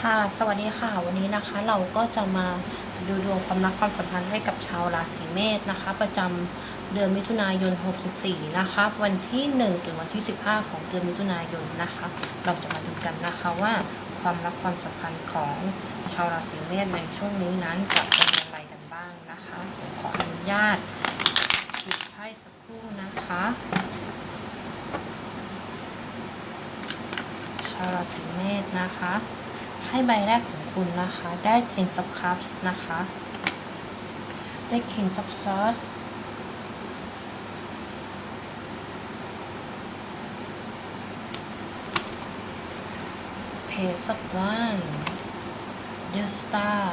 ค่ะสวัสดีค่ะ วันนี้นะคะเราก็จะมาดูดวงความรักความสัมพันธ์ให้กับชาวราศีเมษนะคะ ประจำเดือนมิถุนายน 64 นะคะ วันที่ 1 ถึงวันที่ 15 ของเดือนมิถุนายนนะคะ เราจะมาดูกันนะคะว่าความรักความสัมพันธ์ของชาวราศีเมษในช่วงนี้นั้นจะเป็นอย่างไรกันบ้างนะคะผมขออนุญาตหยิบไพ่สักครู่นะคะชาวราศีเมษนะคะ ให้ใบแรกของคุณนะคะ ได้ Ten of Cups นะคะ ได้ King of Swords Page of Wands The Star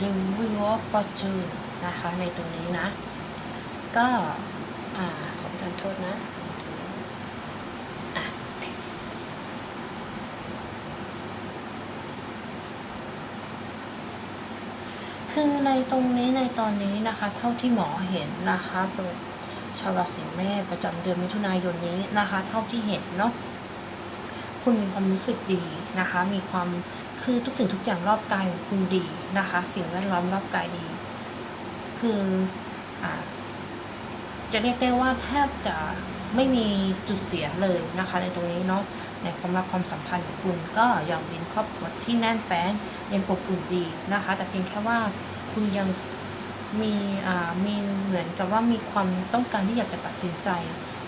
The Wheel of Fortune นะคะ ในตรงนี้นะ ก็ อ่า ขอประทานโทษนะอะโอเค คือในตรงนี้ในตอนนี้นะคะ เท่าที่หมอเห็นนะคะชาวราศีเมษประจำเดือนมิถุนายนนี้นะคะ เท่าที่เห็นเนาะคุณมีความรู้สึกดีนะคะ มีความคือทุกสิ่งทุกอย่างรอบกายของคุณดีนะคะ สิ่งแวดล้อมรอบกายดี คืออ่าจะเรียกได้ว่าแทบจะไม่มีจุดเสียเลยนะคะ ในตรงนี้เนาะ ในความรักความสัมพันธ์ของคุณก็ยังเป็นครอบครัวที่แน่นแฟ้นยังอบอุ่นดีนะคะ แต่เพียงแค่ว่าคุณยังมีอ่ามีเหมือนกับว่ามีความต้องการที่อยากจะตัดสินใจ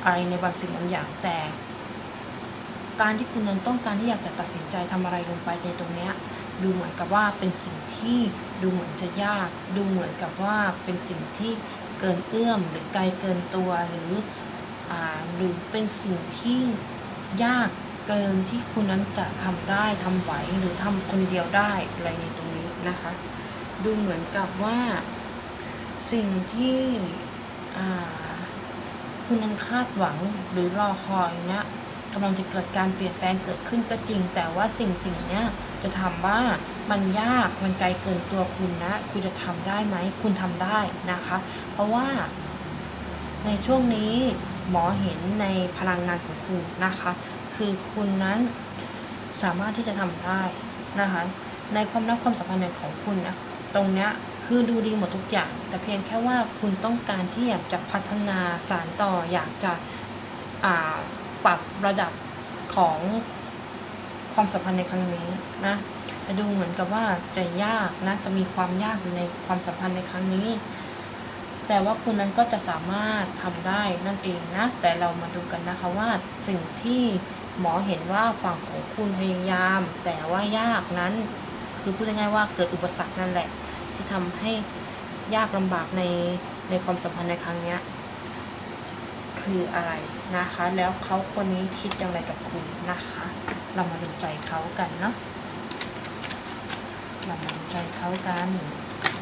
อะไรในบางสิ่งบางอย่างแต่ การที่คุณนั้นต้องการที่อยากจะตัดสินใจทำอะไรลงไปในตรงเนี้ยดูเหมือนกับว่าเป็นสิ่งที่ดูเหมือนจะยาก ดูเหมือนกับว่าเป็นสิ่งที่เกินเอื้อมหรือไกลเกินตัวหรืออ่าหรือเป็นสิ่งที่ยาก เกินที่คุณนั้นจะทำได้ทำไหวหรือทำคนเดียวได้อะไรในตรงนี้นะคะ ดูเหมือนกับว่า สิ่งที่คุณนั้นคาดหวังหรือรอคอยเนี้ยกำลังจะเกิดการเปลี่ยนแปลงเกิดขึ้นก็จริง แต่ว่าสิ่งสิ่งนี้จะทำว่ามันยากมันไกลเกินตัวคุณนะ คุณจะทำได้ไหม คุณทำได้นะคะ เพราะว่า ในช่วงนี้หมอเห็นในพลังงานของคุณนะคะ คือคุณนั้นสามารถที่จะทำได้นะคะ ในความรักความสัมพันธ์ของคุณนะตรงเนี้ยคือดูดีหมดทุกอย่าง แต่เพียงแค่ว่าคุณต้องการที่อยากจะพัฒนาสารต่ออยากจะปรับระดับของความสัมพันธ์ในครั้งนี้นะแต่ดูเหมือนกับว่าจะยากนะจะมีความยากอยู่ในความสัมพันธ์ในครั้งนี้ แต่ว่าคุณนั้นก็จะสามารถทำได้นั่นเองนะแต่เรามาดูกันนะคะว่าสิ่งที่ หมอเห็นว่าฝั่งของคุณพยายาม แต่ว่ายากนั้น คือพูดง่ายๆว่าเกิดอุปสรรคนั่นแหละ ที่ทำให้ยากลำบากในในความสัมพันธ์ในครั้งเนี้ยคืออะไรนะคะ แล้วเขาคนนี้คิดอย่างไรกับคุณนะคะ เรามาดูใจเขากันเนาะเรามาดูใจเขากัน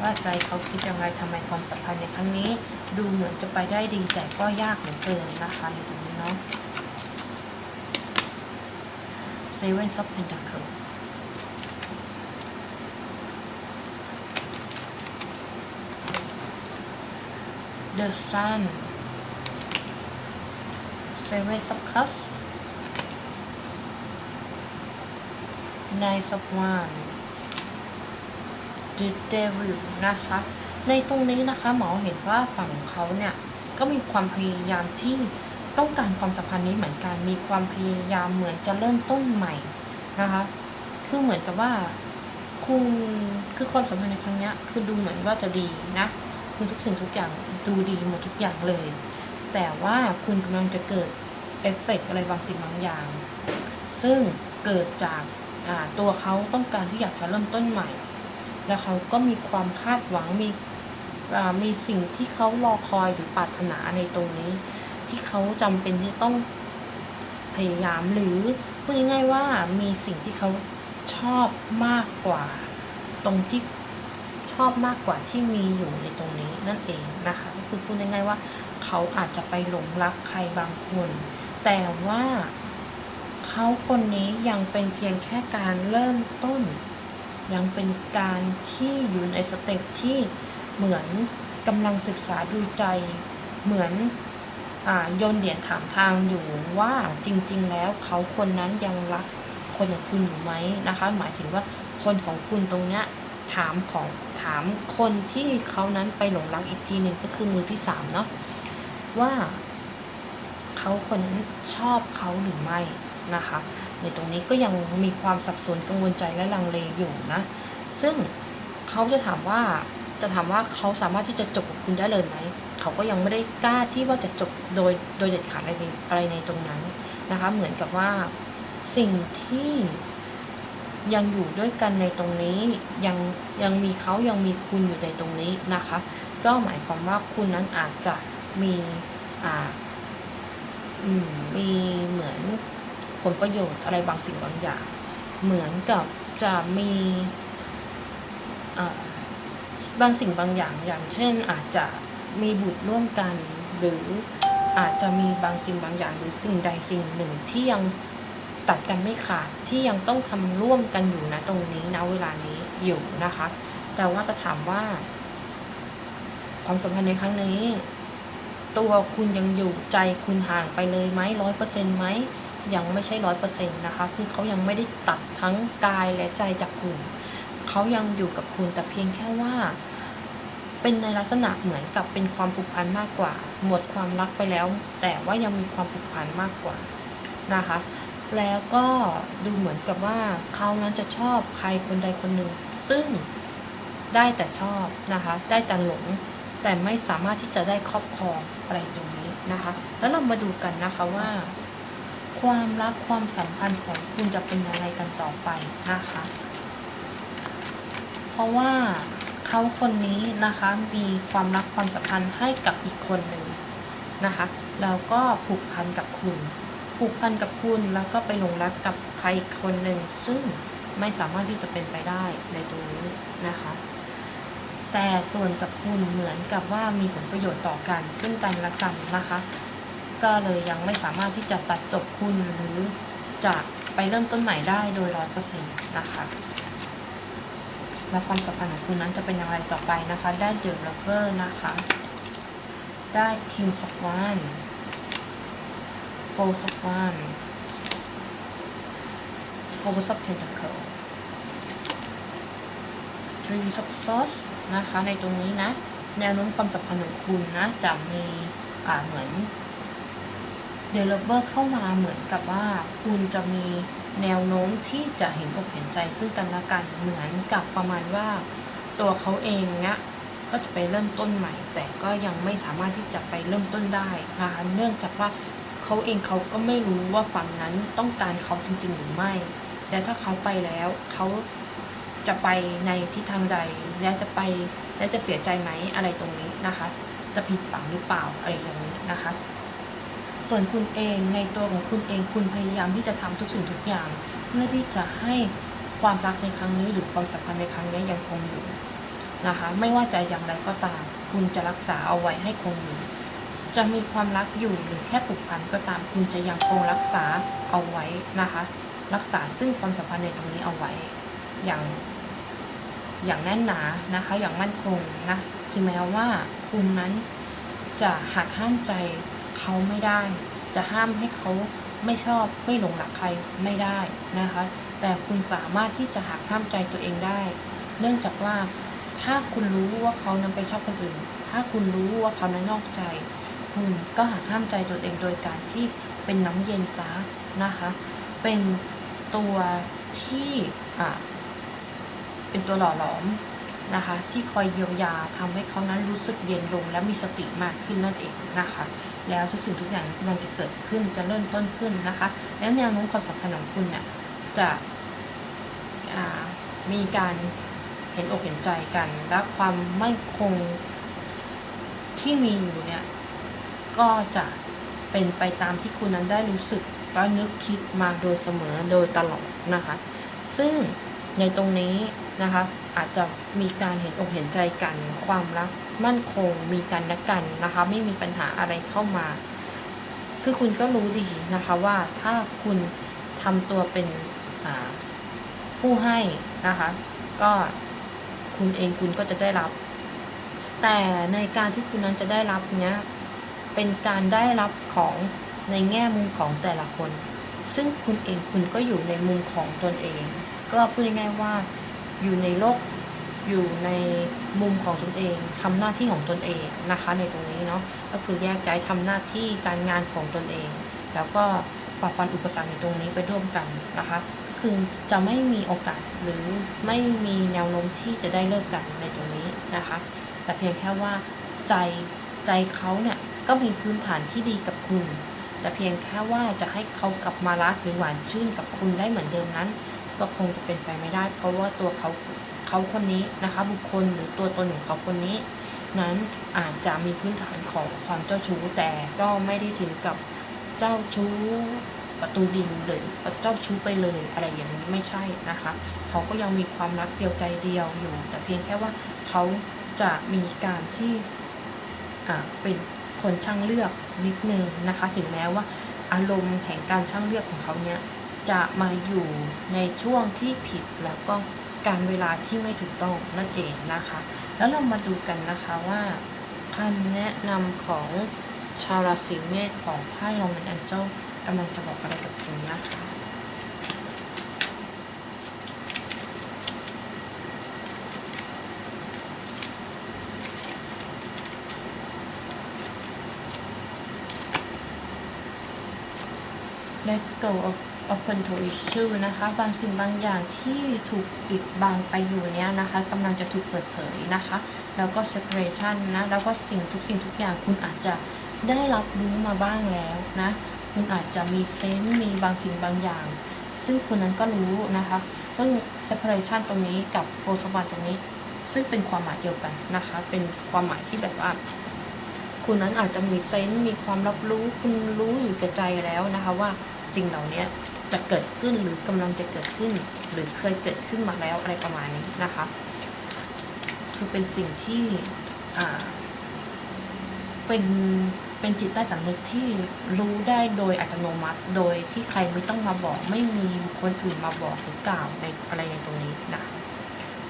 ว่าใจเขาคิดอย่างไรทำไมความสัมพันธ์ในครั้งนี้ ดูเหมือนจะไปได้ดีแต่ก็ยากเหลือเกินนะคะในตรงนี้เนาะ ซ Seven of Pentacles เดอะซันเซเว่นซับคัสนายซับวานดิเดวิลนะคะ ในตรงนี้นะคะหมอเห็นว่าฝั่งเขาเนี่ย ก็มีความพยายามที่ ต้องการความสัมพันธ์นี้เหมือนกัน มีความพยายามเหมือนจะเริ่มต้นใหม่นะคะ คือเหมือนกับว่าคุณคือความสัมพันธ์ในครั้งนี้คือดูเหมือนว่าจะดีนะ คือทุกสิ่งทุกอย่างดูดีหมดทุกอย่างเลย แต่ว่าคุณกำลังจะเกิดเอฟเฟกต์อะไรบางสิ่งบางอย่าง ซึ่งเกิดจากาตัวเขาต้องการที่อยากจะเริ่มต้นใหม่ แล้วเขาก็มีความคาดหวังมีมีสิ่งที่เขารอคอยหรือปรารถนาในตรงนี้ ที่เขาจำเป็นที่ต้องพยายามหรือพูดง่ายๆว่ามีสิ่งที่เขาชอบมากกว่า ตรงที่ชอบมากกว่าที่มีอยู่ในตรงนี้นั่นเองนะคะก็คือพูดง่ายๆว่า เขาอาจจะไปหลงรักใครบางคน แต่ว่าเขาคนนี้ยังเป็นเพียงแค่การเริ่มต้น ยังเป็นการที่อยู่ในสเต็ปที่เหมือนกำลังศึกษาดูใจเหมือน โยนเหรียญถามทางอยู่ว่าจริง ๆ แล้วเขาคนนั้นยังรักคนของคุณอยู่ไหมนะคะ หมายถึงว่าคนของคุณตรงเนี้ยถามของถามคนที่เขานั้นไปหลงรักอีกทีหนึ่งก็คือมือที่สามเนาะว่าเขาคนนั้นชอบเขาหรือไม่นะคะ ในตรงนี้ก็ยังมีความสับสนกังวลใจและลังเลอยู่นะ ซึ่งเขาจะถามว่าจะถามว่าเขาสามารถที่จะจบกับคุณได้เลยไหม เขาก็ยังไม่ได้กล้าที่ว่าจะจบโดยโดยเด็ดขาดอะไรในอะไรในตรงนั้นนะคะ เหมือนกับว่าสิ่งที่ยังอยู่ด้วยกันในตรงนี้ยังยังมีเขายังมีคุณอยู่ในตรงนี้นะคะ ก็หมายความว่าคุณนั้นอาจจะมีอ่าอืมมีเหมือนผลประโยชน์อะไรบางสิ่งบางอย่าง เหมือนกับจะมีอ่าบางสิ่งบางอย่างอย่างเช่นอาจจะ มีบุตรร่วมกัน หรืออาจจะมีบางสิ่งบางอย่างหรือสิ่งใดสิ่งหนึ่งที่ยังตัดกันไม่ขาดที่ยังต้องทำร่วมกันอยู่นะตรงนี้นะเวลานี้อยู่นะคะ แต่ว่าจะถามว่า ความสัมพันธ์ในครั้งนี้ ตัวคุณยังอยู่ใจคุณห่างไปเลยไหมร้อยเปอร์เซ็นต์ไหมยังไม่ใช่ร้อยเปอร์เซ็นต์นะคะ คือเขายังไม่ได้ตัดทั้งกายและใจจากคุณเขายังอยู่กับคุณแต่เพียงแค่ว่า เป็นในลักษณะเหมือนกับเป็นความผูกพันมากกว่า หมดความรักไปแล้ว แต่ว่ายังมีความผูกพันมากกว่านะคะ แล้วก็ดูเหมือนกับว่าเขานั้นจะชอบใครคนใดคนหนึ่ง ซึ่งได้แต่ชอบนะคะ ได้แต่หลง แต่ไม่สามารถที่จะได้ครอบครองอะไรตรงนี้นะคะ แล้วเรามาดูกันนะคะว่า ความรักความสัมพันธ์ของคุณจะเป็นยังไงกันต่อไปนะคะ เพราะว่า เขาคนนี้นะคะมีความรักความสัมพันธ์ให้กับอีกคนหนึ่งนะคะ แล้วก็ผูกพันกับคุณ ผูกพันกับคุณแล้วก็ไปหลงรักกับใครอีกคนหนึ่งซึ่งไม่สามารถที่จะเป็นไปได้ในตรงนี้นะคะ แต่ส่วนกับคุณเหมือนกับว่ามีผลประโยชน์ต่อกัน ซึ่งกันและกันนะคะ ก็เลยยังไม่สามารถที่จะตัดจบคุณหรือจะไปเริ่มต้นใหม่ได้โดยร้อยเปอร์เซ็นต์นะคะ และความสัมพันธ์ของคุณนั้นจะเป็นอย่างไรต่อไปนะคะ ได้เดอะลัฟเวอร์นะคะ ได้ King of One Four of One Four of Pentacle Three of Swords นะคะ ในตรงนี้นะ แนวโน้มความสัมพันธ์ของคุณนะจะมีอ่าเหมือนเดเวลอปเปอร์เข้ามาเหมือนกับว่าคุณจะมี แนวโน้มที่จะเห็นอกเห็นใจซึ่งกันและกันเหมือนกับประมาณว่าตัวเขาเองเนี่ยก็จะไปเริ่มต้นใหม่ แต่ก็ยังไม่สามารถที่จะไปเริ่มต้นได้นะคะเนื่องจากว่าเขาเองเขาก็ไม่รู้ว่าฝั่งนั้นต้องการเขาจริง ๆ หรือไม่ และถ้าเขาไปแล้วเขาจะไปในทิศทางใด และจะไปและจะเสียใจไหมอะไรตรงนี้นะคะ จะผิดหวังหรือเปล่าอะไรอย่างนี้นะคะ ส่วนคุณเองในตัวของคุณเองคุณพยายามที่จะทำทุกสิ่งทุกอย่าง เพื่อที่จะให้ความรักในครั้งนี้หรือความสัมพันธ์ในครั้งนี้ยังคงอยู่นะคะไม่ว่าจะอย่างไรก็ตาม คุณจะรักษาเอาไว้ให้คงอยู่ จะมีความรักอยู่หรือแค่ผูกพันก็ตาม คุณจะยังคงรักษาเอาไว้นะคะ รักษาซึ่งความสัมพันธ์ในตรงนี้เอาไว้ อย่างอย่างแน่นหนานะคะ อย่างมั่นคงนะถึงแม้ว่าคุณนั้นจะหักห้ามใจ เขาไม่ได้ จะห้ามให้เขาไม่ชอบไม่หลงรักใครไม่ได้นะคะ แต่คุณสามารถที่จะหักห้ามใจตัวเองได้ เนื่องจากว่าถ้าคุณรู้ว่าเขานั้นไปชอบคนอื่น ถ้าคุณรู้ว่าเขานั้นนอกใจ คุณก็หักห้ามใจตัวเองโดยการที่เป็นน้ำเย็นซะนะคะ เป็นตัวที่อ่าเป็นตัวหล่อหลอม นะคะ ที่คอยเยียวยาทำให้เขานั้นรู้สึกเย็นลง และมีสติมากขึ้นนั่นเองนะคะ แล้วทุกสิ่งทุกอย่างกำลังจะเกิดขึ้นจะเริ่มต้นขึ้นนะคะ แล้วแนวโน้มความสัมพันธ์ของคุณเนี่ยจะมีการเห็นอกเห็นใจกันและความมั่นคงที่มีอยู่เนี่ยก็จะเป็นไปตามที่คุณนั้นได้รู้สึกและนึกคิดมาโดยเสมอโดยตลอดนะคะ ซึ่งในตรงนี้นะคะ อาจจะมีการเห็นอกเห็นใจกัน ความรักมั่นคงมีกันและกันนะคะ ไม่มีปัญหาอะไรเข้ามา คือคุณก็รู้ดีนะคะว่าถ้าคุณทำตัวเป็นผู้ให้นะคะ ก็คุณเองคุณก็จะได้รับ แต่ในการที่คุณนั้นจะได้รับเนี้ยเป็นการได้รับของในแง่มุมของแต่ละคน ซึ่งคุณเองคุณก็อยู่ในมุมของตนเอง ก็พูดง่ายๆว่า อยู่ในโลกอยู่ในมุมของตนเองทำหน้าที่ของตนเองนะคะ ในตรงนี้เนาะก็คือแยกย้ายทำหน้าที่การงานของตนเอง แล้วก็ฝ่าฟันอุปสรรคในตรงนี้ไปร่วมกันนะคะ ก็คือจะไม่มีโอกาสหรือไม่มีแนวโน้มที่จะได้เลิกกันในตรงนี้นะคะ แต่เพียงแค่ว่าใจใจเขาเนี่ยก็มีพื้นฐานที่ดีกับคุณ แต่เพียงแค่ว่าจะให้เขากลับมารักหรือหวานชื่นกับคุณได้เหมือนเดิมนั้น ก็คงจะเป็นไปไม่ได้ เพราะว่าตัวเขาเขาคนนี้นะคะ บุคคลหรือตัวตนของเขาคนนี้ นั้นอาจจะมีพื้นฐานของความเจ้าชู้แต่ก็ไม่ได้ถึงกับเจ้าชู้ประตูดินเลยเจ้าชู้ไปเลยอะไรอย่างนี้ไม่ใช่นะคะ เขาก็ยังมีความรักเดียวใจเดียวอยู่ แต่เพียงแค่ว่าเขาจะมีการที่เป็นคนช่างเลือกนิดนึงนะคะ ถึงแม้ว่าอารมณ์แห่งการช่างเลือกของเขาเนี่ย จะมาอยู่ในช่วงที่ผิดแล้วก็การเวลาที่ไม่ถูกต้องนั่นเองนะคะ แล้วเรามาดูกันนะคะว่าคำแนะนำของชาวราศีเมษของไพ่ลองเป็นแองเจิลกำลังจะบอกอะไรกับคุณนะคะ Let's go of open to issue นะคะ บางสิ่งบางอย่างที่ถูกปิดบังไปอยู่เนี้ยนะคะกำลังจะถูกเปิดเผยนะคะ แล้วก็ separation นะ แล้วก็สิ่งทุกสิ่งทุกอย่างคุณอาจจะได้รับรู้มาบ้างแล้วนะ คุณอาจจะมีเซนส์มีบางสิ่งบางอย่าง ซึ่งคุณนั้นก็รู้นะคะ ซึ่ง separation ตรงนี้กับ f o r s o n ตรงนี้ ซึ่งเป็นความหมายเดียวกันนะคะ เป็นความหมายที่แบบว่าคุณนั้นอาจจะมีเซนส์มีความรับรู้คุณรู้อยู่แก่ใจแล้วนะคะว่าสิ่งเหล่านี้ จะเกิดขึ้นหรือกำลังจะเกิดขึ้น หรือเคยเกิดขึ้นมาแล้วอะไรประมาณนี้นะคะ คือเป็นสิ่งที่เป็นเป็นจิตใต้สำนึกที่รู้ได้โดยอัตโนมัติ โดยที่ใครไม่ต้องมาบอก ไม่มีคนอื่นมาบอกหรือกล่าวในอะไรในตรงนี้นะ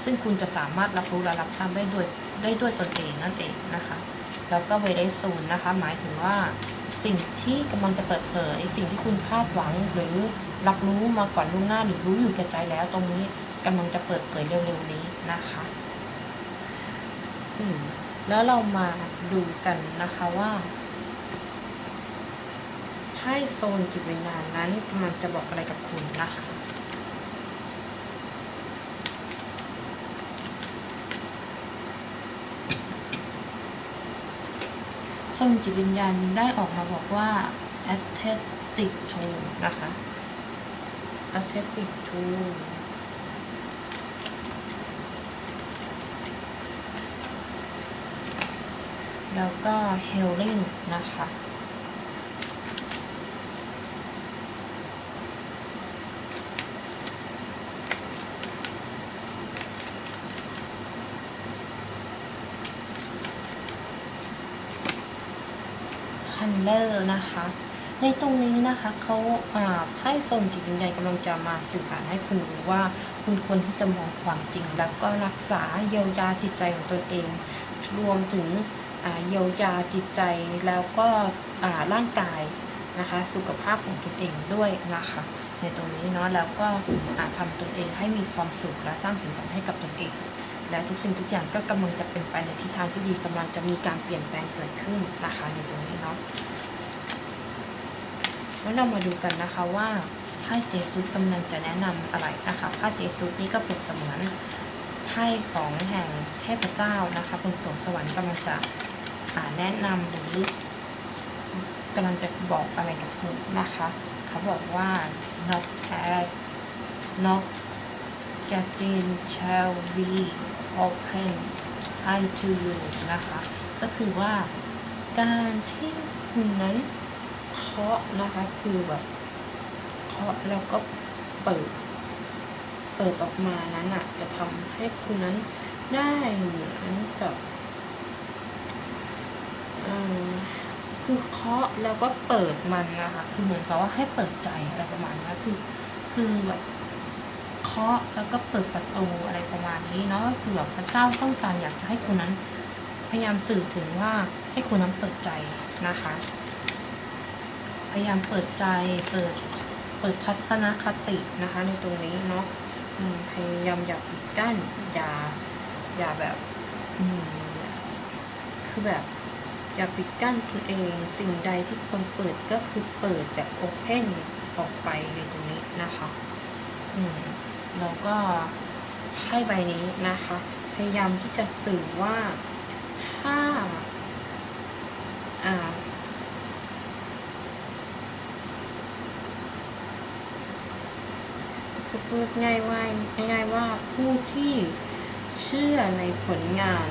ซึ่งคุณจะสามารถรับรู้และรับทราบได้ด้วยได้ด้วยตนเองนั่นเองนะคะ แล้วก็เวไดซูนนะคะ หมายถึงว่า สิ่งที่กำลังจะเปิดเผย สิ่งที่คุณคาดหวังหรือรับรู้มาก่อนล่วงหน้าหรือรู้อยู่แก่ใจแล้ว ตรงนี้กำลังจะเปิดเผยเร็วๆนี้นะคะแล้วเรามาดูกันนะคะว่าไพ่โซนจิตวิญญาณนั้นกำลังจะบอกอะไรกับคุณนะคะ ส่งจิตวิญญาณได้ออกมาบอกว่า aesthetic tool นะคะ aesthetic tool แล้วก็ healing นะคะ นเลอร์นะคะ ในตรงนี้นะคะเขาไพ่ทรงจิตวิญญาณกำลังจะมาสื่อสารให้คุณรู้ว่า คุณควรที่จะมองความจริง แล้วก็รักษาเยียวยาจิตใจของตนเอง รวมถึงเยียวยาจิตใจแล้วก็ร่างกายนะคะ สุขภาพของตนเองด้วยนะคะในตรงนี้เนาะแล้วก็อ่าทำตนเองให้มีความสุขและสร้างสีสันให้กับตนเอง และทุกสิ่งทุกอย่างก็กำลังจะเป็นไปในทิศทางที่ดีกำลังจะมีการเปลี่ยนแปลงเกิดขึ้นนะคะในตรงนี้เนาะแล้วเรามาดูกันนะคะว่าไพ่เจซุสกำลังจะแนะนำอะไรนะคะไพ่เจซุสนี่ก็เปรียบเสมือนไพ่ของแห่งเทพเจ้านะคะบนสวงสวรรค์กำลังจะแนะนำหรือกำลังจะบอกอะไรกับคุณนะคะ เขาบอกว่า not at not Judging shall be open unto you นะคะ ก็คือว่าการที่คุณนั้นเคาะนะคะคือแบบเคาะแล้วก็เปิด เปิดออกมานั้นอะ จะทำให้คุณนั้นได้เหมือนกับคือเคาะแล้วก็เปิดมันนะคะ คือเหมือนกับว่าให้เปิดใจอะไรประมาณนี้คือ คือแบบาะแล้วก็เปิดประตูอะไรประมาณนี้เนาะก็คือแบบพระเจ้าต้องการอยากจะให้คุนั้น พยายามสื่อถึงว่าให้คุณนั้นเปิดใจนะคะ พยายามเปิดใจเปิดเปิดทัศนคตินะคะ ในตรงนี้เนาะพยายามอย่าปิดกั้นอย่าอย่าแบบคือแบบอย่าปิดกั้นตัวเองสิ่งใดที่ควรเปิดก็คือเปิดแบบโอเพนออกไปในตรงนี้นะคะ อืม แล้วก็ให้ใบนี้นะคะ พยายามที่จะสื่อว่าถ้าอ่าคือพูดง่ายว่าง่ายๆว่าผู้ที่เชื่อในผลงาน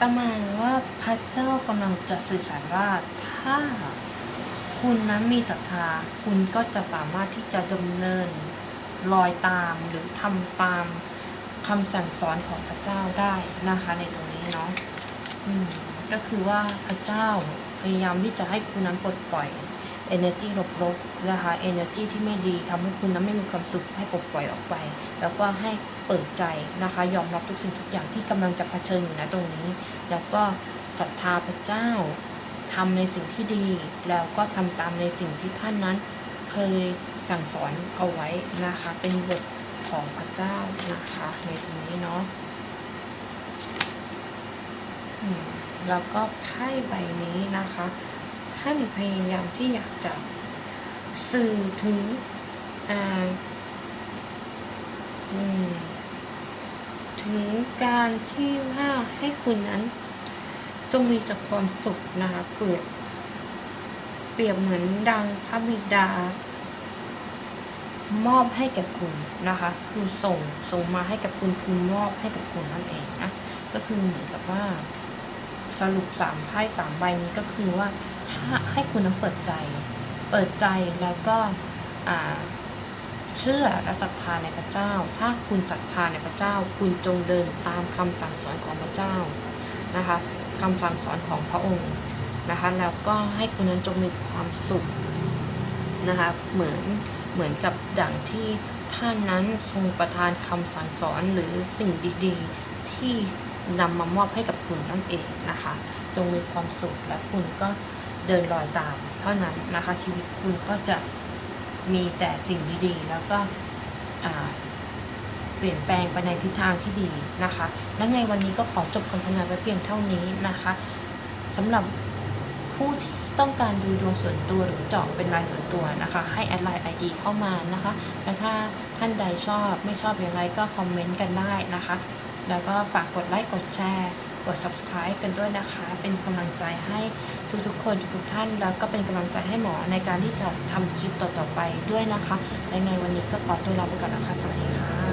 ประมาณว่าพระเจ้ากำลังจะสื่อสารว่าถ้าคุณนั้นมีศรัทธา คุณก็จะสามารถที่จะดำเนินลอยตามหรือทำตามคำสั่งสอนของพระเจ้าได้นะคะ ในตรงนี้เนาะก็คือว่าพระเจ้าพยายามที่จะให้คุณนั้นปลดปล่อย energy ลบๆนะคะ energy ที่ไม่ดีทำให้คุณนั้นไม่มีความสุขให้ปลดปล่อยออกไป แล้วก็ให้เปิดใจนะคะ ยอมรับทุกสิ่งทุกอย่างที่กำลังจะเผชิญอยู่นะตรงนี้ แล้วก็ศรัทธาพระเจ้าทำในสิ่งที่ดี แล้วก็ทำตามในสิ่งที่ท่านนั้น เคยสั่งสอนเอาไว้นะคะ เป็นบทของพระเจ้านะคะ ในตรงนี้เนาะแล้วก็ไพ่ใบนี้นะคะ ท่านพยายามที่อยากจะสื่อถึงถึงการที่ว่าให้คุณนั้น จงมีแต่ความสุขนะคะเปรียบเปรียบเหมือนดังพระบิดา มอบให้แก่คุณนะคะ คือส่งส่งมาให้กับคุณคือมอบให้กับคุณนั่นเองนะก็คือเหมือนกับว่าสรุปสามไพ่สามใบนี้ก็คือว่า ให้คุณนั้นเปิดใจ เปิดใจแล้วก็เชื่อและศรัทธาในพระเจ้า ถ้าคุณศรัทธาในพระเจ้า คุณจงเดินตามคำสั่งสอนของพระเจ้านะคะคำสั่งสอนของพระองค์นะคะแล้วก็ให้คุณนั้นจงมีความสุขนะคะเหมือนเหมือนกับดังที่ท่านนั้นทรงประทานคำสั่งสอนหรือสิ่งดีๆ ที่นำมามอบให้กับคุณนั่นเองนะคะ จงมีความสุขและคุณก็ เดินรอยตามเท่านั้นนะคะ ชีวิตคุณก็จะมีแต่สิ่งดีๆ แล้วก็เปลี่ยนแปลงไปในทิศทางที่ดีนะคะ และในวันนี้ก็ขอจบคำทำนายไว้เพียงเท่านี้นะคะสำหรับผู้ที่ต้องการดูดวงส่วนตัวหรือเจาะเป็นรายส่วนตัวนะคะ ให้แอดไลน์ไอดีเข้ามานะคะ และถ้าท่านใดชอบไม่ชอบอย่างไรก็คอมเมนต์กันได้นะคะ แล้วก็ฝากกดไลค์กดแชร์ กด subscribe กันด้วยนะคะ เป็นกำลังใจให้ทุกๆ คนทุกๆท่าน แล้วก็เป็นกำลังใจให้หมอในการที่จะทำคลิปต่อๆไปด้วยนะคะและไงวันนี้ก็ขอตัวลาไปก่อนนะคะ สวัสดีค่ะ